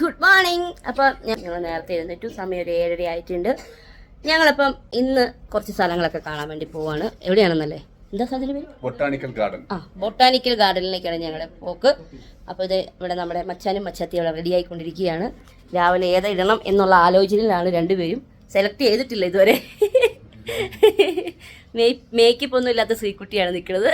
Good morning അപ്പം ഞങ്ങൾ നേരത്തെ എഴുന്നേറ്റു. സമയം ഒരു ഏഴര ആയിട്ടുണ്ട്. ഞങ്ങളപ്പം ഇന്ന് കുറച്ച് സ്ഥലങ്ങളൊക്കെ കാണാൻ വേണ്ടി പോവാണ്. എവിടെയാണെന്നല്ലേ? എന്താ സ്ഥലത്തിന് പേര്? ബൊട്ടാണിക്കൽ ഗാർഡൻ ആ ബൊട്ടാണിക്കൽ ഗാർഡനിലേക്കാണ് ഞങ്ങളുടെ പോക്ക്. അപ്പോൾ ഇത് ഇവിടെ നമ്മുടെ മച്ചാനും മച്ചാത്തിയും അവിടെ റെഡി ആയിക്കൊണ്ടിരിക്കുകയാണ്. രാവിലെ ഏതാ ഇടണം എന്നുള്ള ആലോചനയിലാണ് രണ്ടുപേരും. സെലക്ട് ചെയ്തിട്ടില്ല ഇതുവരെ. മേക്കപ്പ് ഒന്നും ഇല്ലാത്ത ശ്രീകുട്ടിയാണ് നിൽക്കുന്നത്.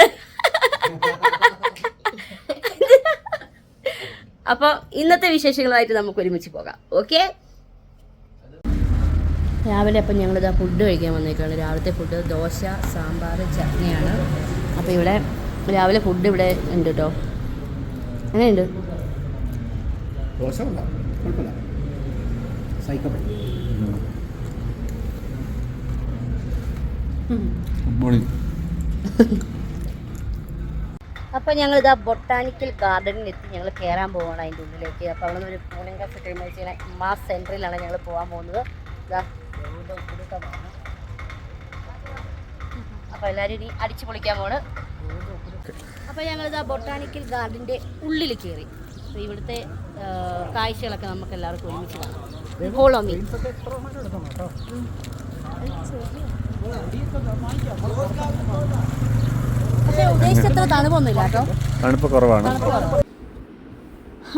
അപ്പോൾ ഇന്നത്തെ വിശേഷങ്ങളുമായിട്ട് നമുക്ക് ഒരുമിച്ച് പോകാം. ഓക്കെ രാവിലെ അപ്പം ഞങ്ങളിതാ ഫുഡ് കഴിക്കാൻ വന്നേക്കാണ്. രാവിലത്തെ ഫുഡ് ദോശ സാമ്പാർ ചട്നിയാണ്. അപ്പോൾ ഇവിടെ രാവിലെ ഫുഡ് ഇവിടെ ഉണ്ട് കേട്ടോ എങ്ങനെയുണ്ട്? സൈക്കപ്പടി ഗുഡ് മോർണിംഗ് അപ്പോൾ ആ ബൊട്ടാനിക്കൽ ഗാർഡനിൽ എത്തി ഞങ്ങൾ കയറാൻ പോവാണ് അതിന്റെ ഉള്ളിലേക്ക്. അപ്പോൾ അവിടെ ഒരു ഗ്ലാസ് ഒക്കെ കഴിയുമ്പോൾ മാസ് സെന്ററിലാണ് ഞങ്ങൾ പോകാൻ പോകുന്നത്. ഇതാ അപ്പോൾ ഇനി അടിച്ചു പൊളിക്കാൻ പോണ് അപ്പോൾ ഞങ്ങളിതാ ബൊട്ടാനിക്കൽ ഗാർഡന്റെ ഉള്ളിൽ കയറി അപ്പോൾ ഇവിടുത്തെ ആ, കാഴ്ചകളൊക്കെ നമുക്ക് എല്ലാവർക്കും ഒരുമിച്ച് കാണാം. മീ തണുപ്പ് കുറവാണ്.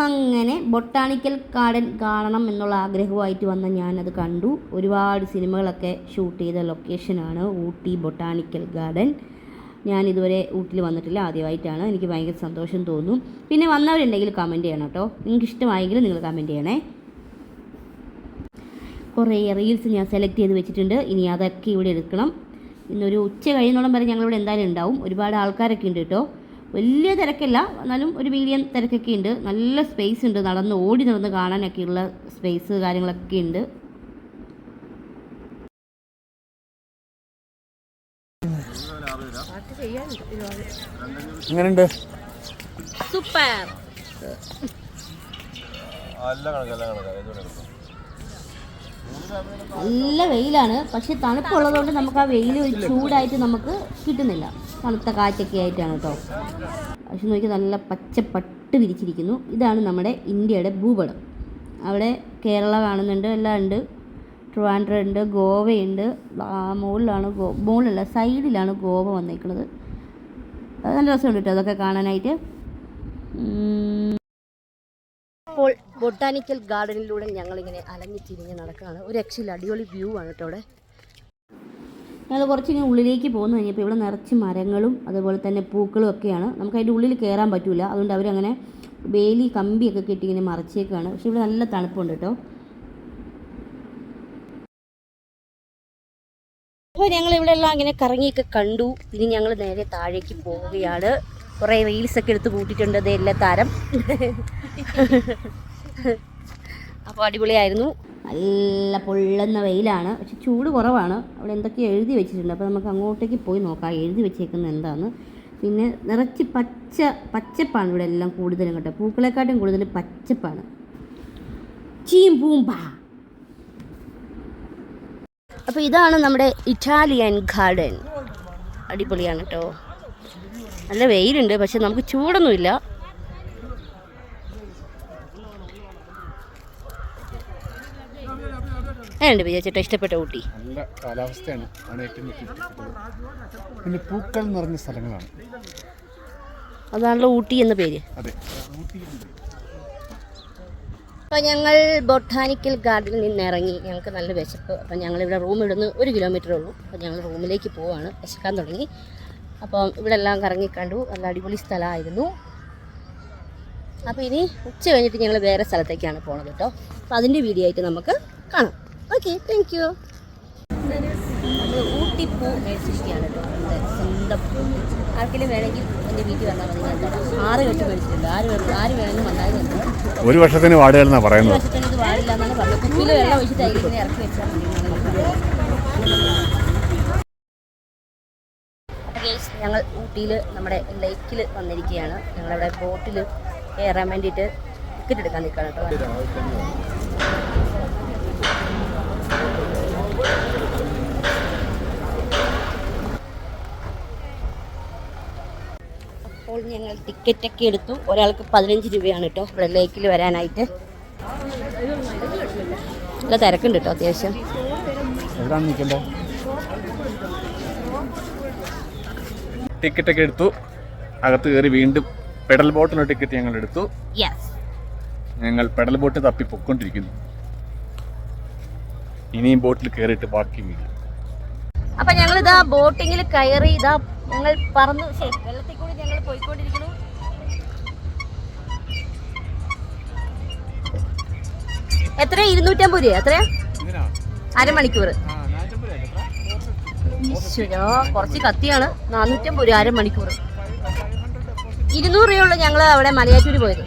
അങ്ങനെ ബൊട്ടാണിക്കൽ ഗാർഡൻ കാണണം എന്നുള്ള ആഗ്രഹമായിട്ട് വന്ന ഞാനത് കണ്ടു. ഒരുപാട് സിനിമകളൊക്കെ ഷൂട്ട് ചെയ്ത ലൊക്കേഷനാണ് ഊട്ടി ബൊട്ടാണിക്കൽ ഗാർഡൻ. ഞാൻ ഇതുവരെ ഊട്ടിൽ വന്നിട്ടില്ല ആദ്യമായിട്ടാണ്. എനിക്ക് ഭയങ്കര സന്തോഷം തോന്നും. പിന്നെ വന്നവരുണ്ടെങ്കിൽ കമന്റ് ചെയ്യണം കേട്ടോ. നിങ്ങൾക്ക് ഇഷ്ടമായെങ്കിൽ നിങ്ങൾ കമന്റ് ചെയ്യണേ. കുറേ റീൽസ് ഞാൻ സെലക്ട് ചെയ്ത് വെച്ചിട്ടുണ്ട്. ഇനി അതൊക്കെ ഇവിടെ എടുക്കണം. ഇന്നൊരു ഉച്ച കഴിയുന്നോളം വരെ ഞങ്ങളിവിടെ എന്തായാലും ഉണ്ടാവും. ഒരുപാട് ആൾക്കാരൊക്കെ ഉണ്ട് കേട്ടോ. വലിയ തിരക്കല്ല എന്നാലും ഒരു മീഡിയം തിരക്കൊക്കെ ഉണ്ട്. നല്ല സ്പേസ് ഉണ്ട്. നടന്ന് ഓടി നടന്ന് കാണാനൊക്കെയുള്ള സ്പേസ് കാര്യങ്ങളൊക്കെ ഉണ്ട്. എങ്ങനെയുണ്ട്? സൂപ്പർ. നല്ല വെയിലാണ്. പക്ഷെ തണുപ്പുള്ളതുകൊണ്ട് നമുക്ക് ആ വെയിൽ ഒരു ചൂടായിട്ട് നമുക്ക് കിട്ടുന്നില്ല. തണുത്ത കാറ്റൊക്കെ ആയിട്ടാണ് കേട്ടോ. പക്ഷെ നോക്കി നല്ല പച്ച പട്ട് വിരിച്ചിരിക്കുന്നു. ഇതാണ് നമ്മുടെ ഇന്ത്യയുടെ ഭൂപടം. അവിടെ കേരള കാണുന്നുണ്ട് എല്ലാം ഉണ്ട്. ട്രിവാൻഡ്രം ഉണ്ട് ഗോവയുണ്ട്. മുകളിലാണ് ഗോ മുകളിലല്ല സൈഡിലാണ് ഗോവ വന്നേക്കുന്നത്. അത് നല്ല രസമുണ്ട് കേട്ടോ അതൊക്കെ കാണാനായിട്ട്. ഉം. അപ്പോൾ ബൊട്ടാനിക്കൽ ഗാർഡനിലൂടെ ഞങ്ങളിങ്ങനെ അലഞ്ഞു തിരിഞ്ഞ് നടക്കുകയാണ്. ഒരു രക്ഷയിൽ അടിപൊളി വ്യൂ ആണ് കേട്ടോ അവിടെ. ഞങ്ങൾ കുറച്ചിങ്ങനെ ഉള്ളിലേക്ക് പോകുന്നു. കഴിഞ്ഞപ്പോൾ ഇവിടെ നിറച്ച് മരങ്ങളും അതുപോലെ തന്നെ പൂക്കളും ഒക്കെയാണ്. നമുക്ക് അതിന്റെ ഉള്ളിൽ കയറാൻ പറ്റില്ല അതുകൊണ്ട് അവരങ്ങനെ വേലി കമ്പിയൊക്കെ കെട്ടി ഇങ്ങനെ മറച്ചേക്കാണ്. പക്ഷെ ഇവിടെ നല്ല തണുപ്പുണ്ട് കേട്ടോ. അപ്പോൾ ഞങ്ങൾ എല്ലാം ഇങ്ങനെ കറങ്ങിയൊക്കെ കണ്ടു. ഇനി ഞങ്ങൾ നേരെ താഴേക്ക് പോവുകയാണ്. കുറേ റീൽസൊക്കെ എടുത്ത് കൂട്ടിയിട്ടുണ്ട്. അതേ താരം. അപ്പോൾ അടിപൊളിയായിരുന്നു. നല്ല പൊള്ളുന്ന വെയിലാണ്. പക്ഷെ ചൂട് കുറവാണ്. അവിടെ എന്തൊക്കെയോ എഴുതി വെച്ചിട്ടുണ്ട്. അപ്പോൾ നമുക്ക് അങ്ങോട്ടേക്ക് പോയി നോക്കാം. എഴുതി വെച്ചേക്കുന്നത് എന്താന്ന്. പിന്നെ നിറച്ച് പച്ച പച്ചപ്പാണ് ഇവിടെ എല്ലാം കൂടുതലും കേട്ടോ. പൂക്കളെക്കാട്ടും കൂടുതൽ പച്ചപ്പാണ്. ചീം പൂമ്പ അപ്പോൾ ഇതാണ് നമ്മുടെ ഇറ്റാലിയൻ ഗാർഡൻ. അടിപൊളിയാണ് കേട്ടോ. നല്ല വെയിലുണ്ട് പക്ഷെ നമുക്ക് ചൂടൊന്നുമില്ല. എങ്ങനെയുണ്ട് വിചാരിച്ചിട്ട് ഇഷ്ടപ്പെട്ട ഊട്ടി? നല്ല കാലാവസ്ഥയാണ്. ആണ് ഏറ്റവും പിന്നെ പൂക്കൾ നിറഞ്ഞ സ്ഥലങ്ങളാണ്. അതാണല്ലോ ഊട്ടി എന്ന പേര്. അതെ. അപ്പോൾ ഞങ്ങൾ ബൊട്ടാനിക്കൽ ഗാർഡനിൽ നിന്ന് ഇറങ്ങി ഞങ്ങൾക്ക് നല്ല വിശപ്പ്. അപ്പം ഞങ്ങളിവിടെ റൂം ഇടുന്ന ഒരു കിലോമീറ്റർ ഉള്ളൂ. അപ്പോൾ ഞങ്ങൾ റൂമിലേക്ക് പോവാണ്. വിശക്കാൻ തുടങ്ങി. അപ്പം ഇവിടെ എല്ലാം കറങ്ങി കണ്ടു നല്ല അടിപൊളി സ്ഥലമായിരുന്നു. അപ്പോൾ ഇനി ഉച്ച കഴിഞ്ഞിട്ട് ഞങ്ങൾ വേറെ സ്ഥലത്തേക്കാണ് പോണത് കേട്ടോ. അപ്പോൾ അതിന്റെ വീഡിയോ ആയിട്ട് നമുക്ക് കാണാം. ഓക്കെ താങ്ക് യു ഊട്ടിപ്പൂ മേടിച്ചിരിക്കുകയാണ് കേട്ടോ. സ്വന്തം പൂ. ആർക്കെങ്കിലും വേണമെങ്കിൽ എന്റെ വീട്ടിൽ വന്നാൽ മതി. കേട്ടോ. ആറ് കെട്ട് മേടിച്ചിട്ടുണ്ട് ആര് ആര് വേണമെങ്കിലും വന്നാലും ഒരു വർഷത്തിന് വാടുകയെന്നാണ് ഒരു പറയുന്നത്. വർഷത്തിന് ഇത് വാടില്ല എന്നാണ് പറഞ്ഞത്. കുപ്പിയിൽ വെള്ളം ഒഴിച്ചിട്ട് അതിൽ ഇറക്കി വെച്ചാൽ മതി. ഗേസ് ഞങ്ങൾ ഊട്ടിയിൽ നമ്മുടെ ലേക്കിൽ വന്നിരിക്കുകയാണ്. ഞങ്ങളവിടെ ബോട്ടിൽ കയറാൻ വേണ്ടിയിട്ട് ടിക്കറ്റ് എടുക്കാൻ നിൽക്കുകയാണ് കേട്ടോ. അപ്പോൾ ഞങ്ങൾ ടിക്കറ്റൊക്കെ എടുത്തു. ഒരാൾക്ക് പതിനഞ്ച് രൂപയാണ് കേട്ടോ ഇവിടെ ലേക്കിൽ വരാനായിട്ട്. നല്ല തിരക്കുണ്ട് കേട്ടോ അത്യാവശ്യം. ടിക്കറ്റ് ഒക്കെ എടുത്തു. അകത്ത് കയറി വീണ്ടും പെഡൽ ബോട്ടിന് ടിക്കറ്റ് ഞങ്ങൾ എടുത്തു. ഞങ്ങൾ പെഡൽ ബോട്ട് തപ്പി പൊക്കൊണ്ടിരിക്കുന്നു ഇനിയും ബോട്ടിൽ കയറിയിട്ട് ബാക്കി വീട്. അപ്പൊ ഞങ്ങൾ ഇതാ ബോട്ടിങ്ങിൽ കയറി ഇതാ ഞങ്ങൾ പറന്ന് വെള്ളത്തിൽ കൂടി ഞങ്ങൾ പോയിക്കൊണ്ടിരിക്കുന്നു. എത്ര ഇരുന്നൂറ്റമ്പത് രൂപ എത്രയാ? അരമണിക്കൂർ ഈശ്വരാ, കുറച്ച് കത്തിയാണ്. നാനൂറ്റമ്പത് രൂപ അരമണിക്കൂർ ഇരുന്നൂറ് രൂപയുള്ള ഞങ്ങൾ അവിടെ മലയാറ്റൂർ പോയത്.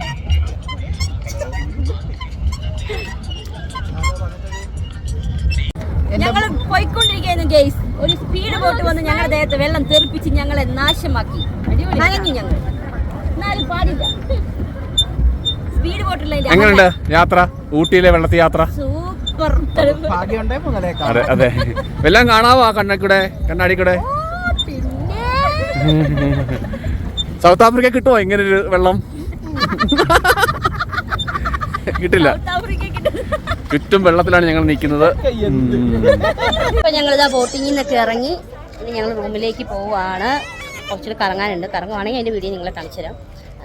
ഞങ്ങൾ പോയിക്കൊണ്ടിരിക്കുന്നു ഗെയ്സ്. ഒരു സ്പീഡ് ബോട്ട് വന്ന് ഞങ്ങളുടെ ദേഹത്ത് വെള്ളം തെറിപ്പിച്ച് ഞങ്ങളെ നാശമാക്കി. നനഞ്ഞു ഞങ്ങൾ എന്നാലും പാടില്ല. സ്പീഡ് ബോട്ടില്ല യാത്ര? ഊട്ടിയിലെ വെള്ളത്തിൽ യാത്ര സൂപ്പർ. അതെ അതെ. എല്ലാം കാണാവോ ആ കണ്ണക്കൂടെ കണ്ണാടിക്കൂടെ? പിന്നെ. സൗത്ത് ആഫ്രിക്ക കിട്ടുമോ ഇങ്ങനെ ഒരു വെള്ളം? കിട്ടില്ല. സൗത്ത് ആഫ്രിക്ക കിട്ടും. ചുറ്റും വെള്ളത്തിലാണ് ഞങ്ങൾ നിൽക്കുന്നത്. ഇപ്പൊ ഞങ്ങളിതാ ബോട്ടിങ്ങിൽ നിന്നൊക്കെ ഇറങ്ങി ഇനി ഞങ്ങൾ റൂമിലേക്ക് പോവാണ്. കുറച്ചുകൂടി കറങ്ങാനുണ്ട്. കറങ്ങുവാണെങ്കിൽ അതിന്റെ വീഡിയോ നിങ്ങളെ കാണിച്ചു തരാം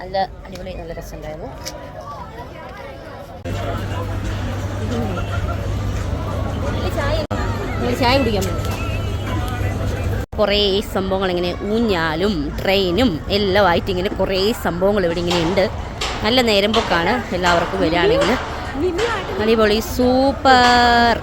നല്ല അടിപൊളി നല്ല രസമുണ്ടായിരുന്നു. ഞങ്ങൾ ചായ കുടിക്കാൻ കുറേ സംഭവങ്ങൾ ഇങ്ങനെ ഊഞ്ഞാലും ട്രെയിനും എല്ലാം ആയിട്ട് ഇങ്ങനെ കുറേ സംഭവങ്ങൾ ഇവിടെ ഇങ്ങനെ ഉണ്ട്. നല്ല നേരം പോക്കാണ് എല്ലാവർക്കും വരികയാണെങ്കിൽ. അടിപൊളി സൂപ്പർ.